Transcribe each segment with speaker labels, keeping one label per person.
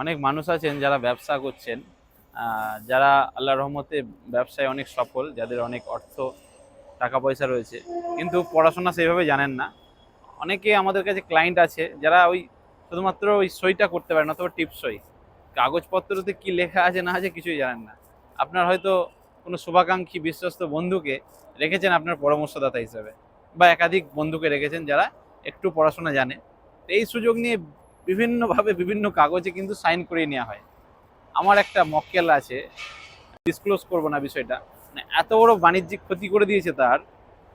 Speaker 1: অনেক মানুষ আছেন যারা ব্যবসা করছেন যারা আল্লাহ রহমতে ব্যবসায় অনেক সফল, যাদের অনেক অর্থ টাকা পয়সা রয়েছে। কিন্তু পড়াশোনা সেইভাবে জানেন না। অনেকে আমাদের কাছে ক্লায়েন্ট আছে যারা ওই শুধুমাত্র ওই সইটা করতে পারেন অথবা টিপ সই। কাগজপত্রতে কি লেখা আছে, না আছে কিছুই জানেন না। আপনার হয়তো কোনো শুভাকাঙ্ক্ষী বিশ্বস্ত বন্ধুকে রেখেছেন আপনার পরামর্শদাতা হিসাবে, বা একাধিক বন্ধুকে রেখেছেন যারা একটু পড়াশোনা জানে। এই সুযোগ নিয়ে বিভিন্নভাবে বিভিন্ন কাগজে কিন্তু সাইন করিয়ে নেওয়া হয়। আমার একটা মক্কেল আছে ডিসক্লোজ করব না বিষয়টা। মানে এত বড় বাণিজ্যিক ক্ষতি করে দিয়েছে তার,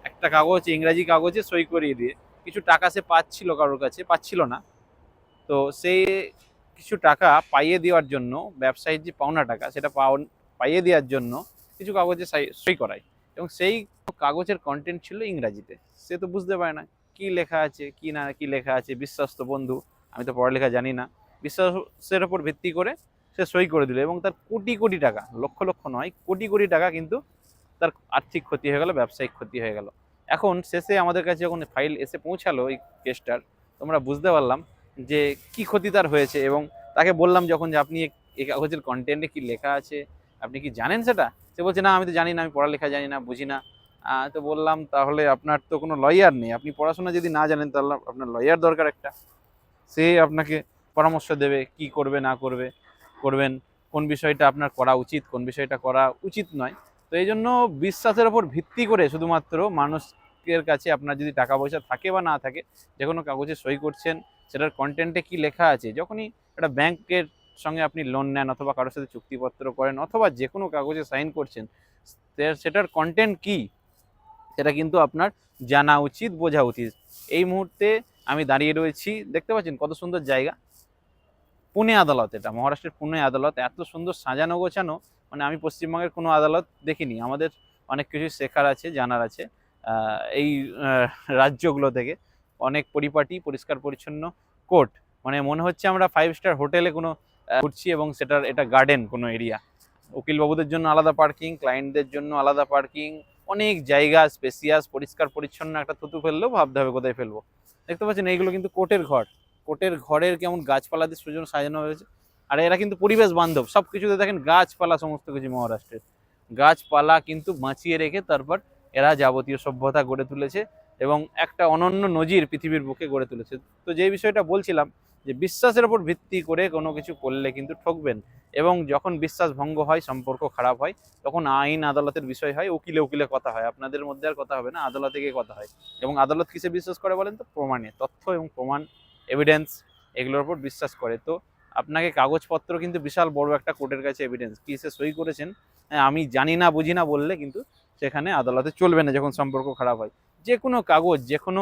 Speaker 1: একটা কাগজ, ইংরাজি কাগজে সই করিয়ে দিয়ে। কিছু টাকা সে পাচ্ছিল কারোর কাছে, পাচ্ছিল না। তো সে কিছু টাকা পাইয়ে দেওয়ার জন্য, ব্যবসায়ীর যে পাওনা টাকা, সেটা পাইয়ে দেওয়ার জন্য কিছু কাগজে সই করায়। এবং সেই কাগজের কন্টেন্ট ছিল ইংরাজিতে। সে তো বুঝতে পারে না, কি লেখা আছে, কি না, কি লেখা আছে, বিশ্বস্ত বন্ধু। আমি তো পড়ালেখা জানি না। বিশ্বাসের ওপর ভিত্তি করে সে সই করে দিল এবং তার কোটি কোটি টাকা, লক্ষ লক্ষ নয়, কোটি কোটি টাকা কিন্তু তার আর্থিক ক্ষতি হয়ে গেল, ব্যবসায়িক ক্ষতি হয়ে গেল। এখন শেষে আমাদের কাছে যখন ফাইল এসে পৌঁছালো এই কেসটার, তোমরা বুঝতে পারলাম যে কি ক্ষতি তার হয়েছে এবং তাকে বললাম যখন যে আপনি এই কাগজের কন্টেন্টে কি লেখা আছে, আপনি কি জানেন সেটা? সে বলছে, না, আমি তো জানি না, আমি পড়ালেখা জানি না, বুঝি না। তো বললাম, তাহলে আপনার তো কোনো লয়ার নেই। আপনি পড়াশোনা যদি না জানেন, তাহলে আপনার লয়ার দরকার একটা। সে আপনাকে পরামর্শ দেবে কি করবে, না করবে, করবেন, কোন বিষয়টা আপনার করা উচিত, কোন বিষয়টা করা উচিত নয়। তো এই জন্য বিশ্বাসের ওপর ভিত্তি করে শুধুমাত্র মানুষের কাছে আপনার যদি টাকা পয়সা থাকে বা না থাকে যে কোনো কাগজে সই করছেন, সেটার কন্টেন্টে কি লেখা আছে, যখনই একটা ব্যাংকের সঙ্গে আপনি লোন নেন অথবা কারোর সাথে চুক্তিপত্র করেন অথবা যে কোনো কাগজে সাইন করছেন সেটার কন্টেন্ট কি, সেটা কিন্তু আপনার জানা উচিত, বোঝা উচিত। এই মুহূর্তে আমি দাঁড়িয়ে রয়েছি, দেখতে পাচ্ছেন কত সুন্দর জায়গা। পুনে আদালত এটা, মহারাষ্ট্রের পুনে আদালত, এত সুন্দর সাজানো গোছানো মানে আমি পশ্চিমবঙ্গের কোনো আদালত দেখিনি, আমাদের অনেক কিছু শেখার আছে, জানার আছে এই রাজ্যগুলো থেকে। অনেক পরিপাটি, পরিষ্কার, পরিচ্ছন্ন কোর্ট মানে মনে হচ্ছে আমরা ফাইভ স্টার হোটেলে কোনো ঘুরছি এবং সেটার, এটা গার্ডেন কোনো এরিয়া উকিলবাবুদের জন্য আলাদা পার্কিং ক্লায়েন্টদের জন্য আলাদা পার্কিং অনেক জায়গা স্পেসিয়াস পরিষ্কার, পরিচ্ছন্ন, একটা থুতু ফেললেও ভাবতে হবে কোথায় ফেলব। দেখতে পাচ্ছেন, এইগুলো কিন্তু কোটের ঘর। কোটের ঘরের কেমন গাছপালা দিয়ে সুজন সাজানো হয়েছে। আর এরা কিন্তু পরিবেশ বান্ধব, সব কিছুতে দেখেন গাছপালা, সমস্ত কিছু মহারাষ্ট্রের। গাছপালা কিন্তু বাঁচিয়ে রেখে তারপর এরা যাবতীয় সভ্যতা গড়ে তুলেছে এবং একটা অনন্য নজির পৃথিবীর বুকে গড়ে তুলেছে। তো যে বিষয়টা বলছিলাম যে বিশ্বাসের উপর ভিত্তি করে কোনো কিছু করলে কিন্তু ঠকবেন এবং যখন বিশ্বাস ভঙ্গ হয় সম্পর্ক খারাপ হয় তখন আইন আদালতের বিষয় হয় উকিলে উকিলে কথা হয়। আপনাদের মধ্যে আর কথা হবে না আদালতে গিয়ে কথা হয়। এবং আদালত কিসে বিশ্বাস করে বলেন তো? প্রমাণে তথ্য এবং প্রমাণ এভিডেন্স এগুলোর উপর বিশ্বাস করে। তো আপনাকে কাগজপত্র কিন্তু বিশাল বড় একটা কোর্টের কাছে এভিডেন্স কিসে সই করেছেন? হ্যাঁ, আমি জানি না বুঝি না বললে কিন্তু সেখানে আদালতে চলবে না যখন সম্পর্ক খারাপ হয়। যে কোনো কাগজ যে কোনো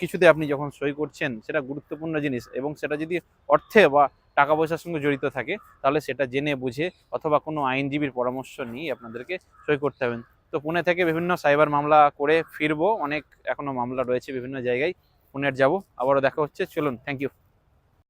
Speaker 1: কিছুতে আপনি যখন সই করছেন, সেটা গুরুত্বপূর্ণ জিনিস এবং সেটা যদি অর্থে বা টাকা পয়সার সঙ্গে জড়িত থাকে, তাহলে সেটা জেনে বুঝে অথবা কোনো আইনজীবীর পরামর্শ নিয়ে আপনাদেরকে সই করতে হবেন তো পুনে থেকে বিভিন্ন সাইবার মামলা করে ফিরবো, অনেক এখনও মামলা রয়েছে বিভিন্ন জায়গায়। পুনের যাব, আবারও দেখা হচ্ছে, চলুন থ্যাংক ইউ